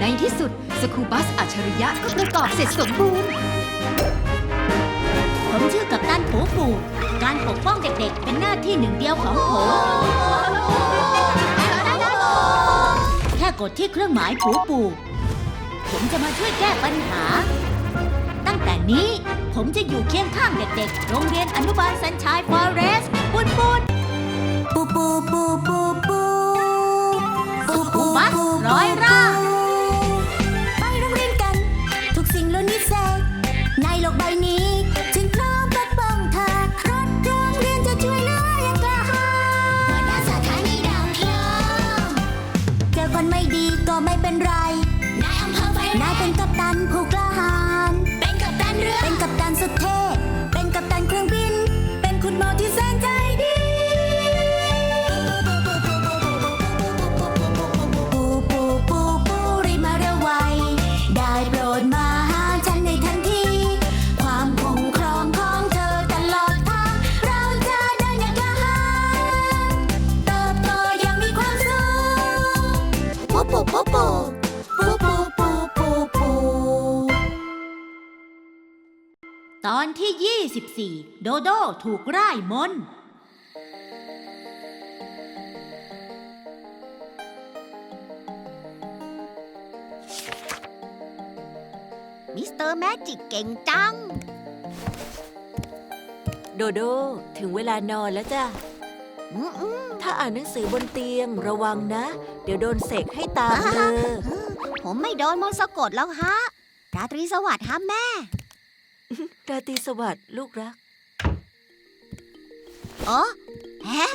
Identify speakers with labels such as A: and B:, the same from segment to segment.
A: ในที่สุดสคูบัสอัจฉริยะก็ประกอบเสร็จสมบูรณ์
B: ผมชื่อกัปตันปูปูการปกป้องเด็กๆ เป็นหน้าที่หนึ่งเดียวของผม แค่กดที่เครื่องหมายปูปู ผมจะมาช่วยแก้ปัญหา ตั้งแต่นี้ผมจะอยู่เคียงข้างเด็กๆ โรงเรียนอนุบาลสันชายฟอเรสต์ปุนปุนปู อ
C: นที่
B: 24 โดโดถูกร่ายมนต์
C: มิสเตอร์แมจิกเก่งจัง
D: โดโด ถึงเวลานอนแล้วจ้ะ
C: อืมอืม
D: ถ้าอ่านหนังสือบนเตียงระวังนะ เดี๋ยวโดนเสกให้ตามเธอ
C: ผมไม่โดนมนต์สะกดแล้วฮะ ราตรีสวัสดิ์ฮะแม่
D: ราตรีสวัสดิ์ลูกรัก
C: เออแฮะ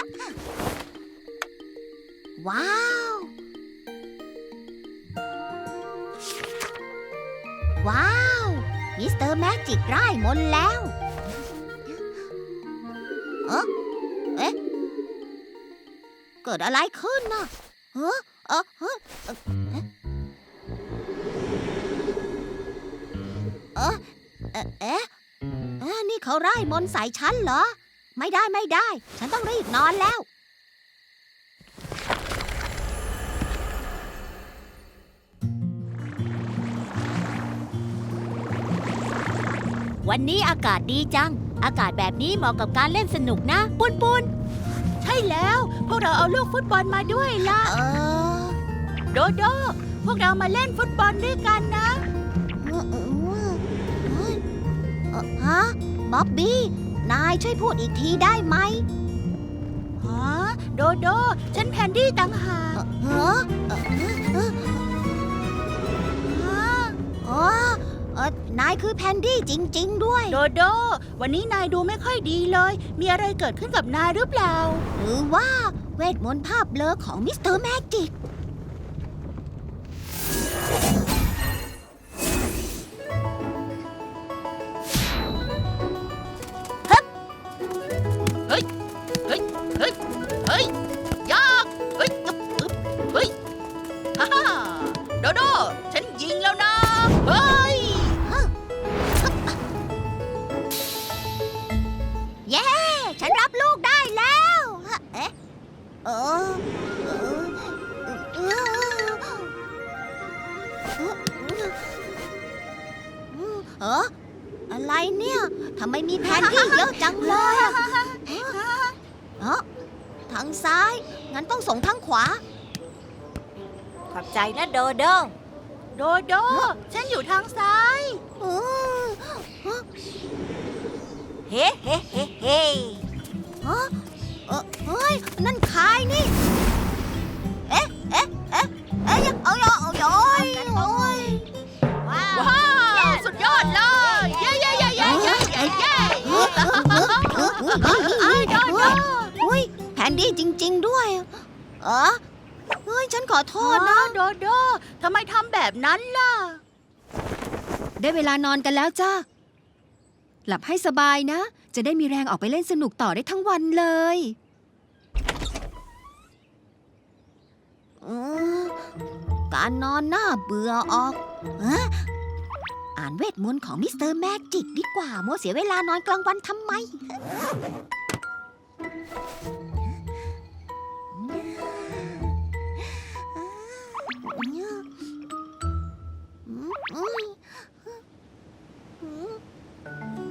C: ว้าว ว้าว มิสเตอร์แมจิกไร้มนต์แล้วเอ๊ะเอ๊ะ เกิดอะไรขึ้นน่ะเออเออเออเออ เอ๊ะเอ๊ะเอ๊ะนี่เขาไร้มนต์ใส่ฉันเหรอ ไม่ได้ไม่ได้ ฉันต้องรีบนอนแล้ว
B: วันนี้อากาศดีจัง อากาศแบบนี้เหมาะกับการเล่นสนุกนะปุนปุนใช่แล้ว พวกเราเอาลูกฟุตบอลมาด้วยล่ะ
C: เออ
B: โดโด พวกเรามาเล่นฟุตบอลด้วยกันนะ
C: ฮะบ๊อบบี้ นายช่วยพูดอีกทีได้ไหม
B: ฮะโดโด ฉันแพนดี้ต่างหาก
C: เออเออเออเอออ๋อเออนายคือแพนดี้จริง ๆ ด้วย
B: โดโด วันนี้นายดูไม่ค่อยดีเลย มีอะไรเกิดขึ้นกับนายหรือเปล่า
C: หรือว่าเวทมนต์ภาพเบลอของมิสเตอร์แมจิก
B: เฮ้ย เฮ้ยเฮ้ยากเฮ้ยอึ๊บอึ๊บเฮ้ยฮ่าฮ่าโดโด ฉันยิงแล้วนะ เฮ้ย
C: เย้ ฉันรับลูกได้แล้ว เอ๊ะเออเออเออเอออะไรเนี่ย ทำไมมีแพนที่เยอะจังเลยอะ เออทางซ้าย งั้นต้องส่งทางขวา
D: ขอบใจนะโดโด
B: โดโด ฉันอยู่ทางซ้าย
C: เออ
D: เฮ้เฮ้เฮ้เฮ้
C: ฮะเออเฮ้ย นั่นใครนี่ ออเฮ้ยฉันขอโทษนะ
B: โดโดทำไมทำแบบนั้นล่ะ
A: ได้เวลานอนกันแล้วจ้า หลับให้สบายนะ จะได้มีแรงออกไปเล่นสนุกต่อได้ทั้งวันเลย
C: เออการนอนน่าเบื่อออกเอะอ่านเวทมนต์ของมิสเตอร์แมจิกดีกว่า โมวเสียเวลานอนกลางวันทำไม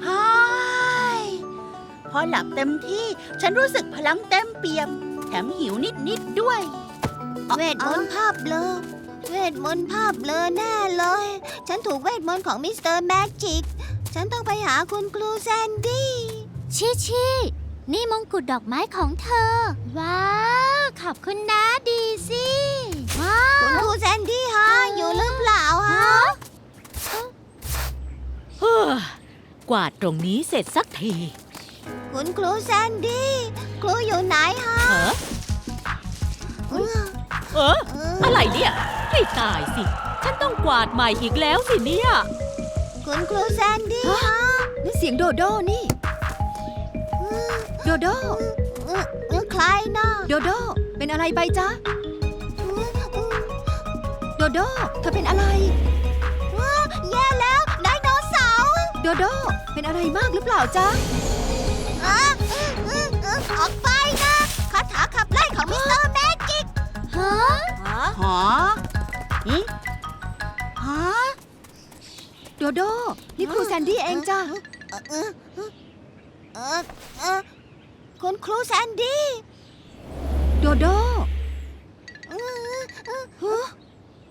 E: ฮ่ายพอหลับเต็มที่ฉันรู้สึกพลังเต็มเปี่ยม แถมหิวนิดๆด้วย
C: เวทมนต์ภาพเบลอเวทมนต์ภาพเบลอแน่เลย ฉันถูกเวทมนต์ของมิสเตอร์แมจิก ฉันต้องไปหาคุณครูแซนดี้
F: ชิชิ นี่มงกุฎดอกไม้ของเธอ ว้าว ขอบคุณนะดีสิว้า
C: คุณ
F: ว
C: ครูแซนดี้ฮะอยู่หรือเปล่าฮะ
D: เฮ้อกวาดตรงนี้เสร็จสักที
C: คุณครูแซนดี้ครูอยู่ไหนฮะ
D: เหรอ
C: เออ
D: เออ
C: เออ
D: อะไรเนี่ย ให้ตายสิ ฉันต้องกวาดใหม่อีกแล้วสิเนี่ย
C: คุณครูแซนดี้ฮะ
A: นั่นเสียงโดโดนี่ โดโด
C: เออเออใครนะ
A: โดโด เป็นอะไรไปจ๊ะ โดโดเธอเป็นอะไร
C: แย่แล้วไดโนเสาร์
A: โดโดเป็นอะไรมากหรือเปล่าจ๊ะ
C: อะเออเออออกไปนะคาถาขับไล่ของมิสเตอร์แมจิก
F: ฮะ
E: หอหิฮะ
A: โดโดนี่ครูแซนดี้เองจ้ะ
C: เออเออเออเออคุณครูแซนดี้
A: โดโด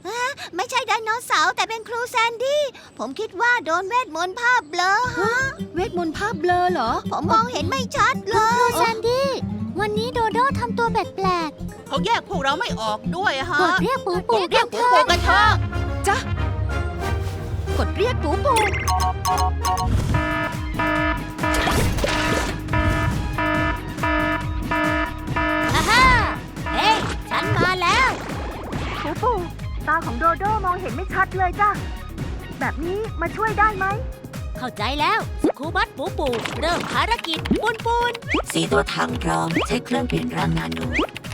C: ฮะไม่ใช่ไดโนเสาร์แต่เป็นครูแซนดี้ ผมคิดว่าโดนเวทมนต์ภาพเบลอฮะ
A: เวทมนต์ภาพเบลอเหรอ
C: ผมมองเห็นไม่ชัดเล
F: ครู
C: ย
F: แซนดี้ วันนี้โดโดทำตัวแปลก
E: เขาแยกพวกเราไม่ออกด้วยฮะ
F: กดเรียกปูปู
E: เรียกปู
F: เถ
E: ปู
F: อะ
E: กันเถอะ
A: จ๊ะกดเรียกปูปู ปูปูตาของโดโดมองเห็นไม่ชัดเลยจ้ะ แบบนี้มาช่วยได้ไหม
G: เข้าใจแล้วสคูบัตปูปู เริ่มภารกิจปูนปูน
H: สีตัวถังพร้อม ใช้เครื่องเปลี่ยนร่างนาโน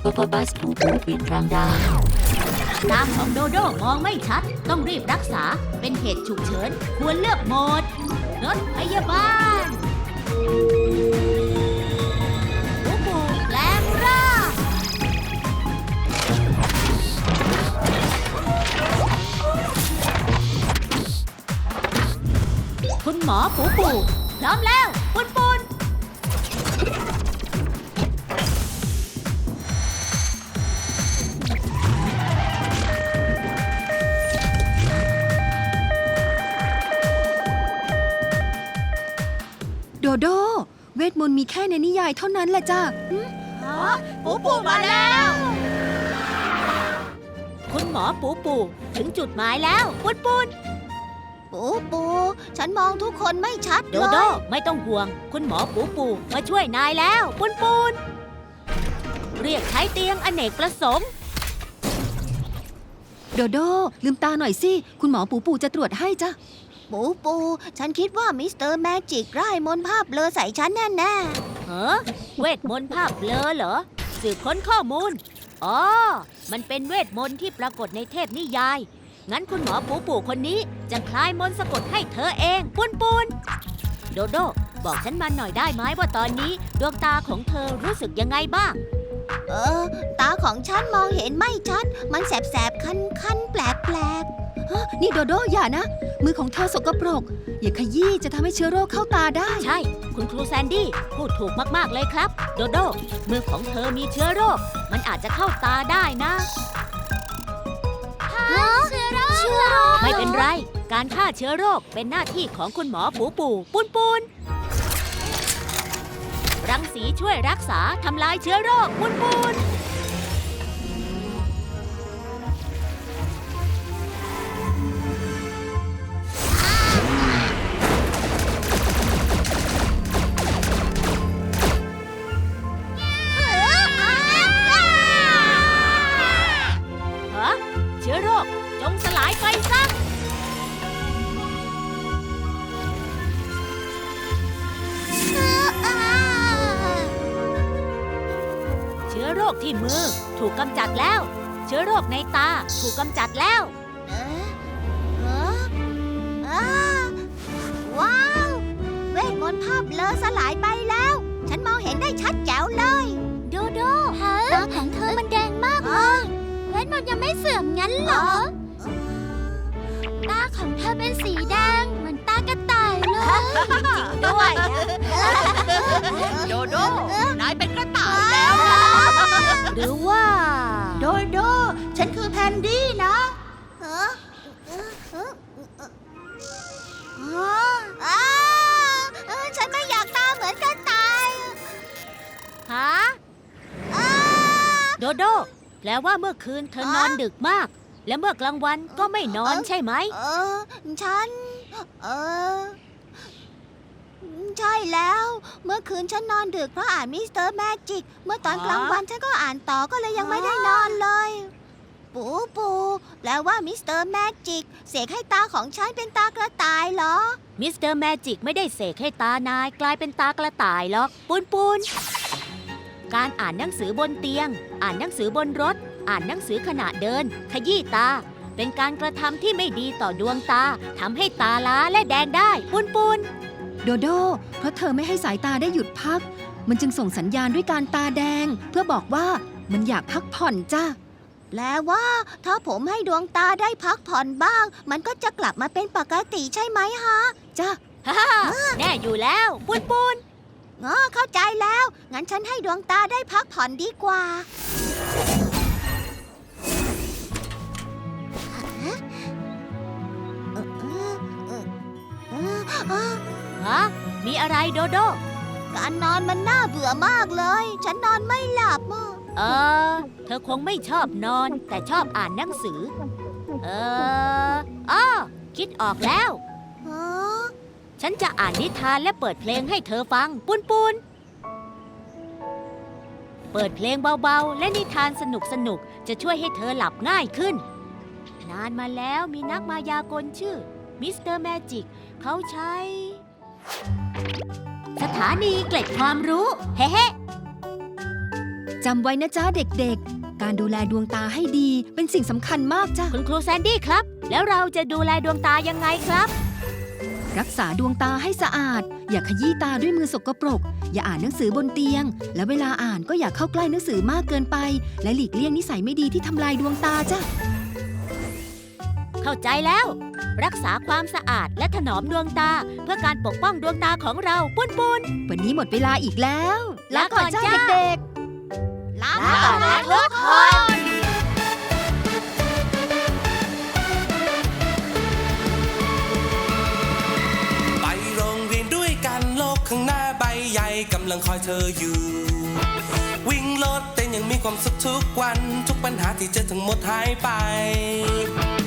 H: โปโปบัสปูปูเปลี่ยนร่างได้
G: ตาของโดโดมองไม่ชัด ต้องรีบรักษาเป็นเหตุฉุกเฉิน ควรเลือกโหมดรถพยาบาล หมอปูปูพร้อมแล้วปุนปุน
A: โดโด เวทมนต์มีแค่ในนิยายเท่านั้นแหละจ้ะ
E: ปูปูมาแล้ว
G: คุณหมอปูปูถึงจุดหมายแล้วปุนปุน
C: ปูปูฉันมองทุกคนไม่ชัด
G: โด
C: เล
G: โด
C: ย
G: ไม่ต้องห่วง คุณหมอปูปูมาช่วยนายแล้ว ปุนปุนเรียกใช้เตียงอเนกประสงค์
A: โดโด ลืมตาหน่อยสิ คุณหมอปูปูจะตรวจให้จ้ะ
C: ปูปู ฉันคิดว่ามิสเตอร์แมจิกไล่มนต์ภาพเบลอใส่ฉันแน่แน่
G: เฮ้อเวทมนต์ภาพเบลอเหรอ สืบค้นข้อมูล อ๋อ มันเป็นเวทมนต์ที่ปรากฏในเทพนิยาย งั้นคุณหมอปูปูคนนี้จะคลายมนต์สะกดให้เธอเองปุนปุนโดโด บอกฉันมาหน่อยได้ไหมว่าตอนนี้ ดวงตาของเธอรู้สึกยังไงบ้าง
C: ๆเออ ตาของฉันมองเห็นไม่ชัด มันแสบๆ คันๆ แปลก
A: ฮะนี่โดโดอย่านะ มือของเธอสกปรก อย่าขยี้จะทำให้เชื้อโรคเข้าตาได้
G: ใช่ คุณครูแซนดี้พูดถูกมากๆเลยครับ โดโด มือของเธอมีเชื้อโรค มันอาจจะเข้าตาได้นะ
F: เชื้อโรคเชื้อโรค
G: ไม่เป็นไร การฆ่าเชื้อโรคเป็นหน้าที่ของคุณหมอปูปูปุนปุนรังสีช่วยรักษาทำลายเชื้อโรคปุนปุน คที่มือ ถูกกำจัดแล้ว เชื้อโรคในตาถูกกำจัดแล้ว
C: ๆเออเอออาว้าว เวทมนต์ภาพเบลอสลายไปแล้ว ฉันมองเห็นได้ชัดแจ๋วเลย
F: โดโดตาของเธอมันแดงมากเลย เวทมนต์ยังไม่เสื่อมงั้นเหรอ ตาของเธ
C: ด้วย
E: โดโด นายเป็นกระต่ายแล้วนะ
G: ห รือว่า
E: โดโด ฉันคือแพนดี้นะ
C: เออเออเออเอออ้าเออฉันไม่อยากตาเหมือนกระต่าย
G: ฮะ
C: อ้า
G: โดโด แปลว่าเมื่อคืนเธอนอนดึกมาก และเมื่อกลางวันก็ไม่นอนใช่ไหม
C: เออ ฉัน เออ ใช่แล้ว เมื่อคืนฉันนอนดึกเพราะอ่านมิสเตอร์แมจิก เมื่อตอนกลางวันฉันก็อ่านต่อก็เลยยังไม่ได้นอนเลย ปูปูแปลว่ามิสเตอร์แมจิกเสกให้ตาของฉันเป็นตากระต่ายเหรอ
G: มิสเตอร์แมจิกไม่ได้เสกให้ตานายกลายเป็นตากระต่ายหรอกปูนปูนการอ่านหนังสือบนเตียง อ่านหนังสือบนรถ อ่านหนังสือขณะเดิน ขยี้ตา เป็นการกระทำที่ไม่ดีต่อดวงตาทำให้ตาล้าและแดงได้ปูนปูน
A: โดโด เพราะเธอไม่ให้สายตาได้หยุดพัก มันจึงส่งสัญญาณด้วยการตาแดง เพื่อบอกว่ามันอยากพักผ่อนจ้า
C: แปลว่า ถ้าผมให้ดวงตาได้พักผ่อนบ้าง มันก็จะกลับมาเป็นปกติใช่ไหมฮะ
A: จ้า
G: ฮ่าฮ่าแน่อยู่แล้วปูนปูน
C: อ๋อเข้าใจแล้ว งั้นฉันให้ดวงตาได้พักผ่อนดีกว่า
G: ฮะ มีอะไรโดโด
C: การนอนมันน่าเบื่อมากเลย ฉันนอนไม่หลับอะ
G: เออ เธอคงไม่ชอบนอน แต่ชอบอ่านหนังสือ เอออ้อคิดออกแล้ว
C: ฮะ
G: ฉันจะอ่านนิทานและเปิดเพลงให้เธอฟัง ปุนปุนเปิดเพลงเบาๆ และนิทานสนุกๆจะช่วยให้เธอหลับง่ายขึ้น นานมาแล้วมีนักมายากลชื่อมิสเตอร์แมจิกเขาใช้ สถานีเกล็ดความรู้ เฮ้เฮ้
A: จำไว้นะจ้าเด็กๆ การดูแลดวงตาให้ดีเป็นสิ่งสำคัญมากจ้า
G: คุณครูแซนดี้ครับ แล้วเราจะดูแลดวงตายังไงครับ
A: รักษาดวงตาให้สะอาด อย่าขยี้ตาด้วยมือสกปรก อย่าอ่านหนังสือบนเตียง และเวลาอ่านก็อย่าเข้าใกล้หนังสือมากเกินไป และหลีกเลี่ยงนิสัยไม่ดีที่ทำลายดวงตาจ้า
G: เข้าใจแล้ว รักษาความสะอาดและถนอมดวงตา เพื่อการปกป้องดวงตาของเราปุนปุน
A: วันนี้หมดเวลาอีกแล้ว
G: ลาก่อนจ้า
A: เด็กๆ
C: ลาก่อนนะทุกคน
I: ไปโรงเรียนด้วยกันโลกข้างหน้าใบใหญ่กำลังคอยเธออยู่ วิ่งรถเต้นยังมีความสุขทุกวัน ทุกปัญหาที่เจอทั้งหมดหายไปปูปูปู